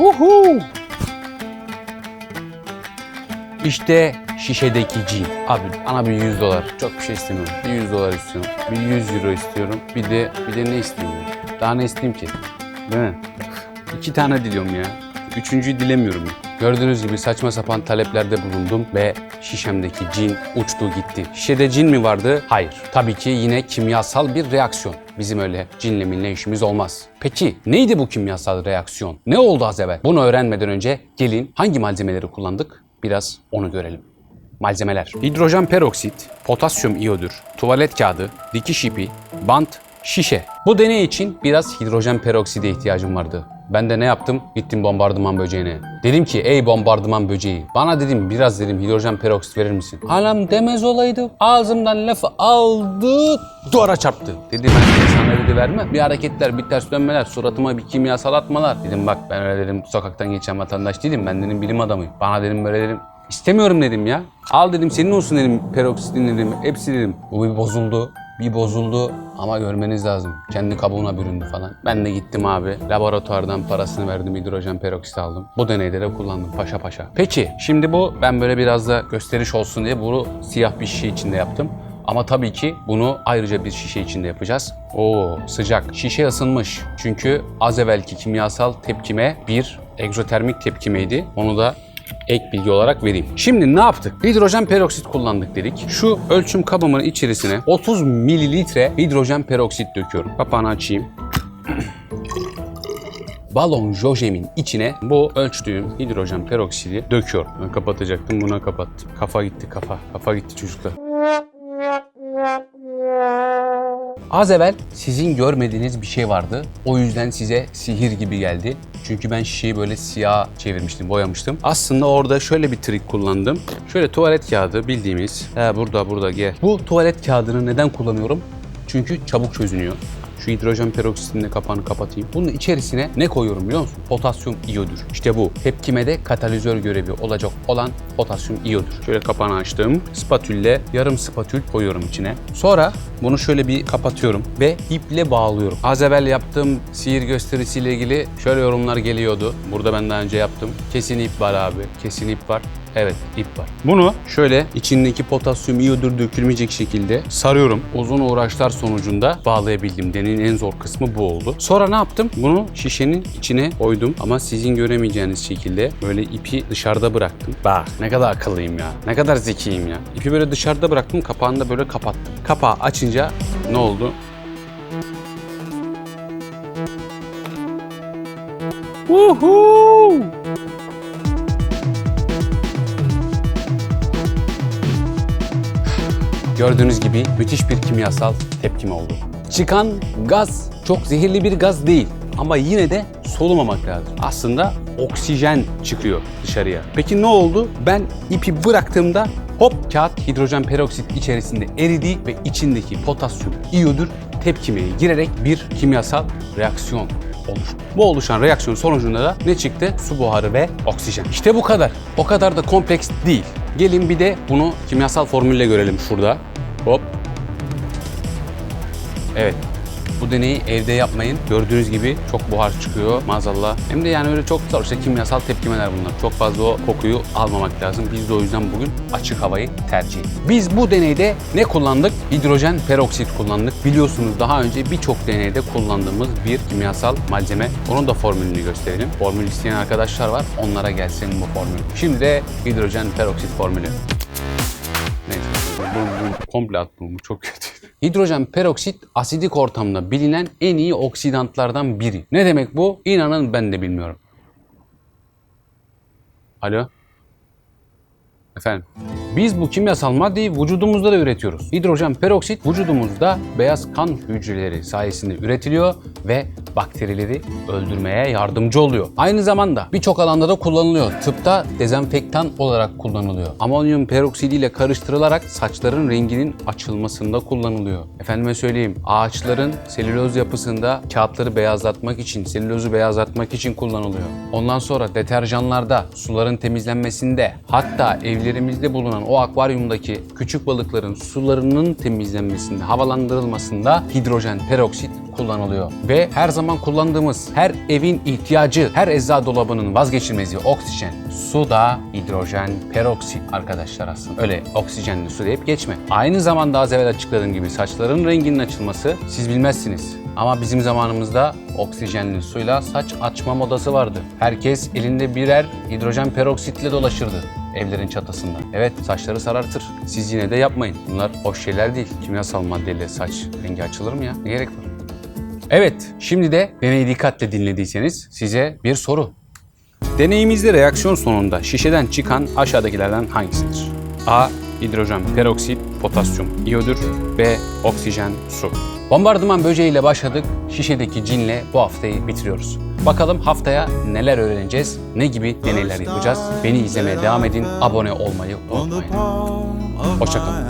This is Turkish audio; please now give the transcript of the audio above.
Uhu. İşte şişedeki cin. Abi bana bir 100 dolar. Çok bir şey istemiyorum. Bir 100 dolar istiyorum. Bir 100 euro istiyorum. Bir de bir de ne ya? Daha ne isteyeyim ki? Değil mi? İki tane diliyorum ya. Üçüncüyü dilemiyorum. Gördüğünüz gibi saçma sapan taleplerde bulundum ve şişemdeki cin uçtu gitti. Şişede cin mi vardı? Hayır. Tabii ki yine kimyasal bir reaksiyon. Bizim öyle cinle minle işimiz olmaz. Peki neydi bu kimyasal reaksiyon? Ne oldu az evvel? Bunu öğrenmeden önce gelin hangi malzemeleri kullandık? Biraz onu görelim. Malzemeler. Hidrojen peroksit, potasyum iyodür, tuvalet kağıdı, dikiş ipi, bant, şişe. Bu deney için biraz hidrojen perokside ihtiyacım vardı. Ben de ne yaptım? Gittim bombardıman böceğine. Dedim ki ey bombardıman böceği bana dedim biraz dedim hidrojen peroksit verir misin? Halam demez olaydı. Ağzımdan lafı aldı duvara çarptı. Dedi ben dedi, sana dedi vermem. Bir hareketler bir ters dönmeler suratıma bir kimyasal atmalar. Dedim bak ben öyle dedim sokaktan geçen vatandaş değilim. Ben dedim bilim adamıyım. Bana dedim böyle dedim İstemiyorum dedim ya. Al dedim senin olsun dedim peroksitin dedim. Hepsi dedim. Bu bir bozuldu. Bir bozuldu ama görmeniz lazım. Kendi kabuğuna büründü falan. Ben de gittim abi. Laboratuvardan parasını verdim. Hidrojen peroksit aldım. Bu deneyde de kullandım paşa paşa. Peki şimdi bu ben böyle biraz da gösteriş olsun diye bunu siyah bir şişe içinde yaptım. Ama tabii ki bunu ayrıca bir şişe içinde yapacağız. Oo sıcak. Şişe ısınmış. Çünkü az evvelki kimyasal tepkime bir egzotermik tepkimeydi. Onu da ek bilgi olarak vereyim. Şimdi ne yaptık? Hidrojen peroksit kullandık dedik. Şu ölçüm kabımın içerisine 30 mililitre hidrojen peroksit döküyorum. Kapağını açayım. Balon jojemin içine bu ölçtüğüm hidrojen peroksidi döküyorum. Ben kapatacaktım buna kapattım. Kafa gitti kafa. Kafa gitti çocuklar. Az evvel sizin görmediğiniz bir şey vardı. O yüzden size sihir gibi geldi. Çünkü ben şişeyi böyle siyah çevirmiştim, boyamıştım. Aslında orada şöyle bir trik kullandım. Şöyle tuvalet kağıdı bildiğimiz. He burada burada gel. Bu tuvalet kağıdını neden kullanıyorum? Çünkü çabuk çözünüyor. Şu hidrojen peroksitinin de kapağını kapatayım. Bunun içerisine ne koyuyorum biliyor musun? Potasyum iyodür. İşte bu. Tepkimede katalizör görevi olacak olan potasyum iyodür. Şöyle kapağını açtım. Spatülle yarım spatül koyuyorum içine. Sonra bunu şöyle bir kapatıyorum ve iple bağlıyorum. Az evvel yaptığım sihir gösterisiyle ilgili şöyle yorumlar geliyordu. Burada ben daha önce yaptım. Kesin ip var abi. Kesin ip var. Evet ip var. Bunu şöyle içindeki potasyum iyodür dökülmeyecek şekilde sarıyorum. Uzun uğraşlar sonucunda bağlayabildim. Deneyin en zor kısmı bu oldu. Sonra ne yaptım? Bunu şişenin içine koydum ama sizin göremeyeceğiniz şekilde böyle ipi dışarıda bıraktım. Bak ne kadar akıllıyım ya. Ne kadar zekiyim ya. İpi böyle dışarıda bıraktım kapağını da böyle kapattım. Kapağı açınca ne oldu? Woohoo! Gördüğünüz gibi müthiş bir kimyasal tepkime oldu. Çıkan gaz çok zehirli bir gaz değil ama yine de solumamak lazım. Aslında oksijen çıkıyor dışarıya. Peki ne oldu? Ben ipi bıraktığımda hop kağıt hidrojen peroksit içerisinde eridi ve içindeki potasyum iyodür tepkimeye girerek bir kimyasal reaksiyon oluştu. Bu oluşan reaksiyon sonucunda da ne çıktı? Su buharı ve oksijen. İşte bu kadar. O kadar da kompleks değil. Gelin bir de bunu kimyasal formülle görelim şurada. Hop. Evet. Bu deneyi evde yapmayın. Gördüğünüz gibi çok buhar çıkıyor maazallah. Hem de yani öyle çok zor işte kimyasal tepkimeler bunlar. Çok fazla o kokuyu almamak lazım. Biz de o yüzden bugün açık havayı tercih ettik. Biz bu deneyde ne kullandık? Hidrojen peroksit kullandık. Biliyorsunuz daha önce birçok deneyde kullandığımız bir kimyasal malzeme. Onun da formülünü gösterelim. Formül isteyen arkadaşlar var. Onlara gelsin bu formül. Şimdi de hidrojen peroksit formülü. Komple attım. Çok kötü. Hidrojen peroksit asidik ortamda bilinen en iyi oksidantlardan biri. Ne demek bu? İnanın ben de bilmiyorum. Alo? Efendim? Biz bu kimyasal maddeyi vücudumuzda da üretiyoruz. Hidrojen peroksit vücudumuzda beyaz kan hücreleri sayesinde üretiliyor ve bakterileri öldürmeye yardımcı oluyor. Aynı zamanda birçok alanda da kullanılıyor. Tıpta dezenfektan olarak kullanılıyor. Amonyum peroksidi ile karıştırılarak saçların renginin açılmasında kullanılıyor. Efendime söyleyeyim ağaçların selüloz yapısında kağıtları beyazlatmak için, selülozu beyazlatmak için kullanılıyor. Ondan sonra deterjanlarda, suların temizlenmesinde hatta evlerimizde bulunan o akvaryumdaki küçük balıkların sularının temizlenmesinde, havalandırılmasında hidrojen peroksit kullanılıyor. Ve her zaman kullandığımız, her evin ihtiyacı, her eczacı dolabının vazgeçilmezi oksijen. Su da hidrojen peroksit arkadaşlar aslında. Öyle oksijenli su deyip geçme. Aynı zamanda az evvel açıkladığım gibi saçların renginin açılması siz bilmezsiniz. Ama bizim zamanımızda oksijenli suyla saç açma modası vardı. Herkes elinde birer hidrojen peroksitle dolaşırdı evlerin çatısında. Evet saçları sarartır. Siz yine de yapmayın. Bunlar hoş şeyler değil. Kimyasal maddeyle saç rengi açılır mı ya? Ne gerek var? Evet, şimdi de deneyi dikkatle dinlediyseniz size bir soru. Deneyimizde reaksiyon sonunda şişeden çıkan aşağıdakilerden hangisidir? A. Hidrojen peroksit, potasyum iyodür. B. Oksijen, su. Bombardıman böceğiyle başladık. Şişedeki cinle bu haftayı bitiriyoruz. Bakalım haftaya neler öğreneceğiz, ne gibi deneyler yapacağız. Beni izlemeye devam edin, abone olmayı unutmayın. palm